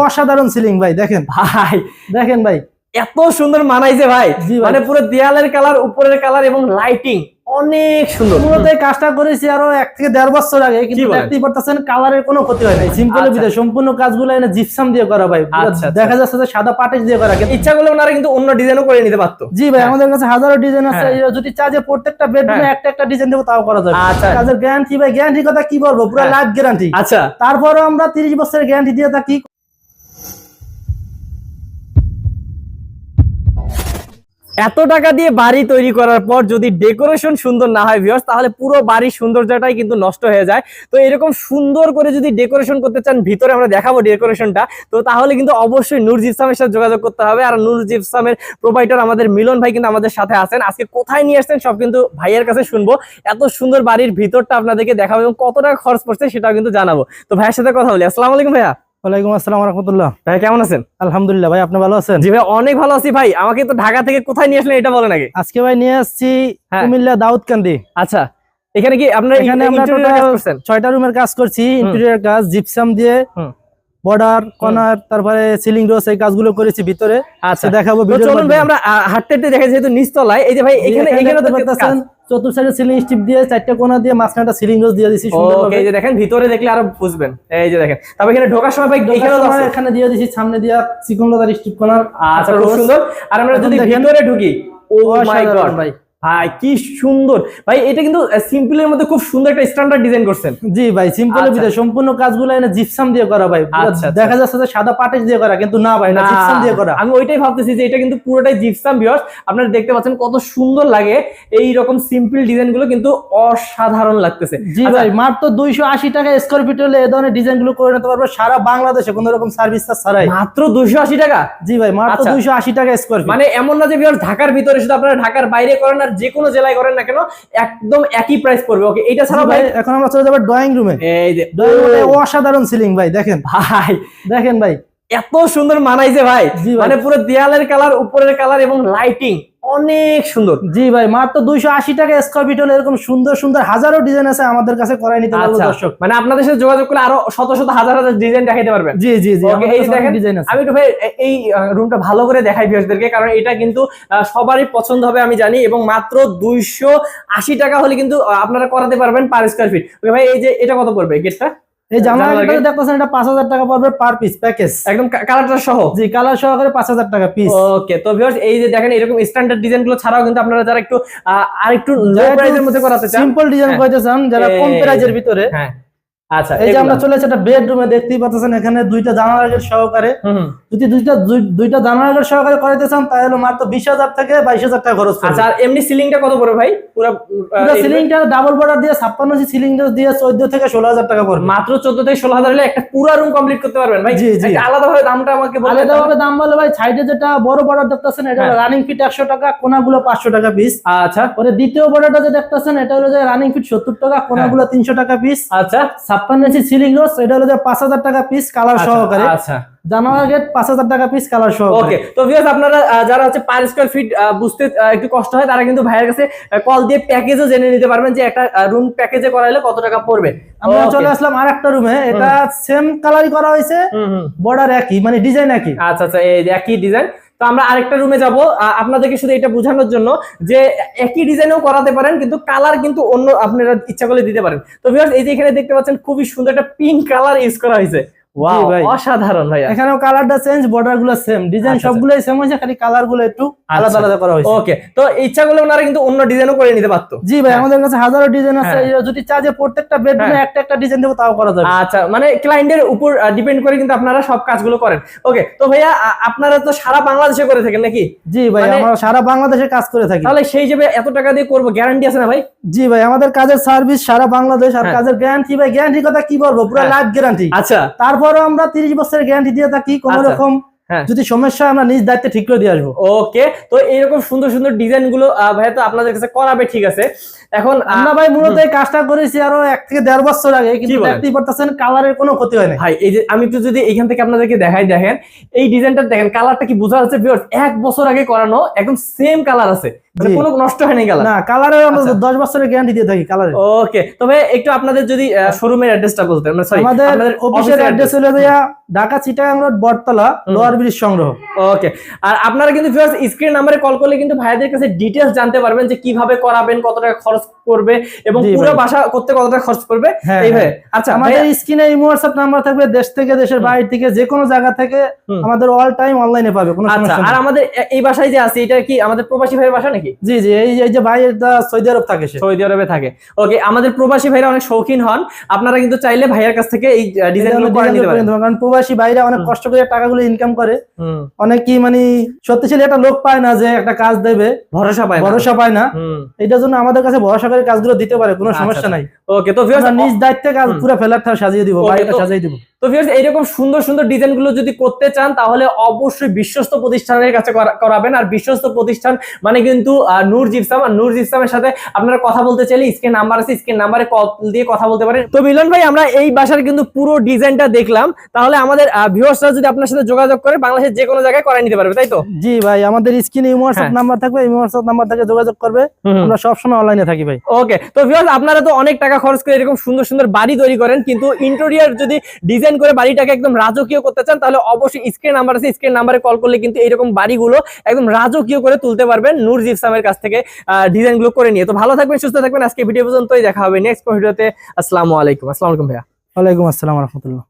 অসাধারণ সিলিং ভাই দেখেন। ভাই দেখেন ভাই। এত সুন্দর মানাইছে ভাই। মানে পুরো দেয়ালের কালার উপরের কালার এবং লাইটিং অনেক সুন্দর। মূলত এই কাজটা করেছি আরও এক থেকে দেড় বছর আগে কিন্তু দেখতেই পারতেছেন কালারের কোনো ক্ষতি হয় নাই। সিম্পল আচ্ছা। ভিতরে সম্পূর্ণ কাজগুলো এনে জিপসাম দিয়ে করা ভাই। পুরো আচ্ছা, আচ্ছা। দেখা যাচ্ছে যে সাদা পাটেশ দিয়ে করা। কিন্তু ইচ্ছা করলে ওনারা কিন্তু অন্য ডিজাইনও করে নিতে পারতো। জি ভাই হ্যাঁ। আমাদের কাছে হাজারো ডিজাইন আছে। হ্যাঁ। যদি চার্জে প্রত্যেকটা বেডরুমে হ্যাঁ। একটা একটা ডিজাইন দেবো তাও করা যাবে। কাজের গ্যারান্টি ভাই গ্যারান্টি কথা কি বলব? পুরো। লাইফ গ্যারান্টি আচ্ছা। তারপরে আমরা তিরিশ বছরের গ্যারান্টি দিয়ে থাকি। এত টাকা দিয়ে বাড়ি তৈরি করার পর যদি ডেকোরেশন সুন্দর না হয় ভিউয়ার্স তাহলে পুরো বাড়ির সৌন্দর্যটাই কিন্তু নষ্ট হয়ে যায়। তো এরকম সুন্দর করে যদি ডেকোরেশন করতে চান, ভিতরে আমরা দেখাবো ডেকোরেশনটা। তো তাহলে কিন্তু অবশ্যই নূর জিপসামের সাথে যোগাযোগ করতে হবে। আর নূর জিপসামের প্রোভাইডার আমাদের মিলন ভাই কিন্তু আমাদের সাথে আছেন। আজকে কোথায় নিয়ে আসছেন সব কিন্তু ভাইয়ের কাছে শুনব। এত সুন্দর বাড়ির ভিতরটা আপনাদেরকে দেখাবো এবং কত টাকা খরচ পড়ছে সেটাও কিন্তু জানাব। তো ভাইয়ের সাথে কথা বলি। আসসালামু আলাইকুম ভাইয়া। ওয়ালাইকুম আসসালাম রহমতুল্লাহ ভাই কেমন আছেন? আলহামদুলিল্লাহ ভাই আপনি ভালো আছেন? জি ভাই অনেক ভালো আছি ভাই। আমাকে তো ঢাকা থেকে কোথায় নিয়ে আসলেন এটা বলেন আগে। আজকে ভাই নিয়ে আসছি হ্যাঁ। কুমিল্লা দাউদকান্দি। আচ্ছা এখানে কি আপনার এখানে আমরা ছয়টা রুমের কাজ করছি ইন্টেরিয়র কাজ জিপসাম দিয়ে বর্ডার কর্নার তারপরে সিলিং রোস এই কাজগুলো করেছি ভিতরে। আচ্ছা। দেখাবো চলুন ভাই। আমরা হাঁটতে হাঁটতে দেখে যেহেতু নিচতলায় এই যে ভাই এখানে এখানে দেখতে চতুর্থ সাইডে সিলিং স্টিপ দিয়ে চারটা কোণা দিয়ে মাঝখানটা সিলিং রোজ দিয়ে দিছি সুন্দরভাবে। এই যে দেখেন ভিতরে দেখলে আরও বুঝবেন। এই যে দেখেন তবে এখানে ঢোকার সময় ভাই এখানে আছে। এখানে দিয়ে দিছি সামনে দিয়ে চিকনলতার স্টিপ কোণার আচ্ছা খুব সুন্দর। আর আমরা যদি। ভিতরে ঢুকি ও মাই গড ভাই। ভাই কি সুন্দর। ভাই এটা কিন্তু সিম্পলের মধ্যে খুব সুন্দর একটা স্ট্যান্ডার্ড ডিজাইন করছেন। জি ভাই সিম্পল আচ্ছা। ভিতরে সম্পূর্ণ কাজগুলো এনে জিপসাম দিয়ে করা ভাই। আচ্ছা, আচ্ছা। দেখা যাচ্ছে যে সাদা পাটেশ দিয়ে করা কিন্তু না ভাই না জিপসাম দিয়ে করা। আমি ওইটাই ভাবতেছি যে এটা কিন্তু পুরোটাই জিপসাম ভিউয়ার্স আপনারা দেখতে পাচ্ছেন কত সুন্দর লাগে। এই রকম সিম্পল ডিজাইনগুলো কিন্তু অসাধারণ লাগতেছে। জি ভাই মাত্র দুইশো আশি টাকা স্কোয়ার ফিট হলে এই ধরনের ডিজাইনগুলো করে নিতে পারব সারা বাংলাদেশে কোনো রকম সার্ভিস ছাড়াই। মাত্র দুশো আশি টাকা? জি ভাই মাত্র আচ্ছা। দুইশো আশি টাকা স্কোয়ার ফিট মানে এমন না যে ভিউয়ার্স ঢাকার ভিতরে শুধু আপনারা ঢাকার বাইরে করেন আর যে কোনো জেলায় করেন না কেন একদম একই প্রাইস পড়বে ওকে এটা ছাড়া ভাই এখন আমরা চলে যাব ড্রয়িং রুমে এই যে অসাধারণ সিলিং ভাই দেখেন। ভাই। দেখেন ভাই। এত সুন্দর মানাইছে ভাই। মানে পুরো দেয়ালের কালার উপরের কালার এবং লাইটিং অনেক সুন্দর। জি ভাই মাত্র দুইশো আশি টাকা স্কোয়ার ফিট হলে এরকম সুন্দর সুন্দর হাজারো ডিজাইন আছে আমাদের কাছে করাই নিতে পারব আচ্ছা দর্শক। মানে আপনাদের সাথে যোগাযোগ করলে আরও শত শত হাজার হাজার ডিজাইন দেখাইতে পারবেন। জি জি জি এই দেখেন, ডিজাইন আছে। আমি একটু ভাই এই রুমটা ভালো করে দেখাই ভিউয়ার্সদেরকে কারণ এটা কিন্তু সবারই পছন্দ হবে আমি জানি এবং মাত্র দুইশো আশি টাকা হলে কিন্তু আপনারা করাতে পারবেন পার স্কোয়ার ফিট ওকে ভাই এই যে এটা কত পড়বে গেটটা এই জামা জানালার কাপড় gate? দেখতেছেন এটা পাঁচ হাজার টাকা পড়বে পার পিস প্যাকেজ একদম কালারটা সহ জি কালার সহকারে পাঁচ হাজার টাকা পিস ওকে তো ভিউয়ার্স এই যে দেখেন এরকম স্ট্যান্ডার্ড ডিজাইনগুলো ছাড়াও কিন্তু আপনারা যারা একটু আর একটু লো প্রাইজের মধ্যে করাতে চান সিম্পল ডিজাইন। করতে চান যারা কম প্রাইজের ভিতরে হ্যাঁ আচ্ছা এই যে আমরা চলে একটা বেডরুমে দেখতেই পাচ্ছেন এখানে দুইটা সহকারে। যদি দুইটা দুইটা সহকারে করাইতে চান তাহলে মাত্র বিশ হাজার থেকে বাইশ হাজার টাকা খরচ আচ্ছা আর এমনি সিলিংটা কত পড়বে ভাই? পুরো সিলিংটা ডাবল বর্ডার দিয়ে ছাপ্পান্ন সিলিং দিয়ে চোদ্দ থেকে ষোলো হাজার টাকা পড়বে। মাত্র চোদ্দ থেকে ষোলো হাজার হলে একটা পুরো রুম কমপ্লিট করতে পারবেন ভাই? জি, জি। আলাদা ভাবে দামটা আমাকে দাম বলে ভাই সাইডে যেটা বড় বর্ডার দেখতেছেন এটা হ্যাঁ। রানিং ফিট একশো টাকা কোনাগুলো পাঁচশো টাকা পিস আচ্ছা। পরে দ্বিতীয় বর্ডারটা যে দেখতেছেন এটা হলো যে রানিং ফিট সত্তর টাকা কোনাগুলো তিনশো টাকা পিস আচ্ছা। ছাপ্পান্ন ইঞ্চি সিলিং রোস এটা হলো পাঁচ হাজার টাকা পিস কালার সহকারে। আচ্ছা। জানালা গেট পাঁচ হাজার টাকা পিস কালার সহকারে। ওকে তো ভিউয়ার্স আপনারা যারা হচ্ছে পার স্কয়ার ফিট বুঝতে একটু কষ্ট হয় তারা কিন্তু ভাইয়ের কাছে কল দিয়ে প্যাকেজও জেনে নিতে পারবেন যে একটা রুম প্যাকেজে করাইলে কত টাকা পড়বে। আমরা চলে আসলাম আর একটা রুমে এটা সেম কালারই করা হয়েছে বর্ডার একই মানে ডিজাইন একই। আচ্ছা আচ্ছা এই একই ডিজাইন তো আমরা আরেকটা রুমে যাব। আপনাদেরকে শুধু এটা বোঝানোর জন্য যে একই ডিজাইনেও করাতে পারেন, কিন্তু কালার কিন্তু অন্য আপনারা ইচ্ছা করলে দিতে পারেন। তো ভিউয়ার্স এই যে এখানে দেখতে পাচ্ছেন, খুবই সুন্দর একটা পিঙ্ক কালার ইউজ করা হয়েছে। ওয়াও অসাধারণ ভাইয়া। এখানেও কালারটা চেঞ্জ বর্ডার সেম ডিজাইন সবগুলোই সেম হয়েছে খালি কালার একটু আলাদা। আলাদা করা হয়েছে। ওকে তো ইচ্ছা করলে ওনারা কিন্তু অন্য ডিজাইনও করে নিতে পারতো। জি ভাই। আমাদের কাছে হাজারো ডিজাইন আছে। যদি চার্জে প্রত্যেকটা বেডরুমে। একটা একটা ডিজাইন দেবো তাও করা যাবে। আচ্ছা মানে ক্লায়েন্টের উপর ডিপেন্ড করে কিন্তু আপনারা সব কাজগুলো করেন। ওকে তো ভাইয়া আপনারা তো সারা বাংলাদেশে করে থাকেন নাকি? জি ভাই মানে- আমরা সারা বাংলাদেশে কাজ করে থাকি। তাহলে সেই হিসেবে এত টাকা দিয়ে করব গ্যারান্টি আছে না ভাই? জি ভাই আমাদের কাজের সার্ভিস সারা বাংলাদেশ আর হ্যাঁ। কাজের গ্যারান্টি ভাই। গ্যারান্টি কথা কি বলব? পুরো। লাইফ গ্যারান্টি আচ্ছা। তারপরে আমরা তিরিশ বছরের গ্যারান্টি দিয়ে থাকি কোন আচ্ছা। রকম হ্যাঁ যদি সমস্যা আমরা নিজ দায়িত্বে ঠিক করে দিয়ে আসব ওকে তো এরকম সুন্দর সুন্দর ডিজাইনগুলো ভাইয়া তো আপনাদের কাছে করাবে ঠিক আছে এখন আমরা ভাই মূলত এই কাজটা করেছি আরও এক থেকে দেড় বছর আগে কিন্তু? দেখতেই পারতেছেন কালারের কোনো ক্ষতি হয় না ভাই এই যে আমি একটু যদি এখান থেকে আপনাদেরকে দেখাই দেখেন এই ডিজাইনটা দেখেন কালারটা কি বোঝা যাচ্ছে এক বছর আগে করানো একদম সেম কালার আছে। কোনো নষ্ট হয়নি কালার? না কালারের আমরা আচ্ছা। দশ বছরের গ্যারান্টি দিয়ে থাকি কালারের। ওকে তবে একটু আপনাদের যদি শোরুমের অ্যাড্রেসটা বলতেন মানে সরি আমাদের অফিসের অ্যাড্রেস হলো যে Dhaka Chittagong road Battala lower bridge সংগ্রহ। ওকে আর আপনারা কিন্তু ভিউয়ার্স স্ক্রিন নাম্বারে কল করলে কিন্তু ভাইদের কাছে ডিটেলস জানতে পারবেন যে কীভাবে করাবেন কত টাকা খরচ করবে এবং পুরো বাসা করতে কত টাকা খরচ করবে? হ্যাঁ, এইভাবে আচ্ছা আমাদের স্ক্রিনে এই হোয়াটসঅ্যাপ নাম্বার থাকবে দেশ থেকে দেশের বাইরে থেকে যে কোনো জায়গা থেকে আমাদের অল টাইম অনলাইনে পাবে কোনো আচ্ছা সমস্যা আর আমাদের এই বাসায় যে আছে এটা কি আমাদের প্রবাসী ভাইয়ের বাসা নাকি? জি জি এই এই যে ভাই সৌদি আরব থাকে সে। সৌদি আরবে থাকে। ওকে আমাদের প্রবাসী ভাইরা অনেক শৌখিন হন। আপনারা কিন্তু চাইলে ভাইয়ের কাছ থেকে এই ডিজাইনগুলো করে নিতে পারেন। কারণ প্রবাসী বাইরে অনেক কষ্ট করে টাকাগুলো ইনকাম করে। হুম, অনেকেই মানে শক্তিশালী একটা লোক পায় না যে একটা কাজ দেবে ভরসা পায় না। ভরসা পায় না। এটার জন্য আমাদের কাছে ভরসা করে কাজগুলো দিতে পারে কোনো আচ্ছা, সমস্যা নাই। ওকে তো ভিউয়ার্স নিজ দায়িত্বে কাজ। পুরো ফ্ল্যাটটা সাজিয়ে দিব বাড়িটা সাজিয়ে দিব। তো ভিউয়ার্স এইরকম সুন্দর সুন্দর ডিজাইনগুলো যদি করতে চান তাহলে অবশ্যই বিশ্বস্ত প্রতিষ্ঠানের কাছে করাবেন। আর বিশ্বস্ত প্রতিষ্ঠান মানে কিন্তু নূর জিপসাম। আর নূর জিপসামের সাথে আপনারা কথা বলতে চাইলে স্ক্রিন নাম্বার আছে স্ক্রিন নাম্বারে কল দিয়ে কথা বলতে পারেন। তো মিলন ভাই আমরা এই বাসার কিন্তু পুরো ডিজাইনটা দেখলাম। তাহলে আমাদের ভিউয়ার্সরা যদি আপনার সাথে যোগাযোগ করে বাংলাদেশের যে কোনো জায়গায় করাই নিতে পারবে তাই তো? জি ভাই আমাদের স্ক্রিনে হোয়াটসঅ্যাপ হ্যাঁ। নাম্বার থাকবে এই হোয়াটসঅ্যাপ নাম্বার থেকে যোগাযোগ করবে। আমরা সবসময় অনলাইনে থাকি ভাই। ওকে তো ভিউয়ার্স আপনারা তো অনেক টাকা খরচ করে এরকম সুন্দর সুন্দর বাড়ি তৈরি করেন কিন্তু ইন্টেরিয়ার যদি ডিজাইন করে বাড়িটাকে একদম রাজকীয় করতে চান, তাহলে অবশ্যই স্ক্রিন নাম্বার আছে, স্ক্রিন নাম্বারে কল করলে কিন্তু এইরকম বাড়িগুলো একদম রাজকীয় করে তুলতে পারবেন নূর জিপসামের কাছ থেকে ডিজাইনগুলো করে নিয়ে। তো ভালো থাকবেন, সুস্থ থাকবেন, আজকে ভিডিও পর্যন্তই, দেখা হবে নেক্সট ভিডিওতে আসসালামু আলাইকুম। আসসালামু আলাইকুম ভাইয়া। ওয়ালাইকুম আসসালাম রহমতুল্লাহ।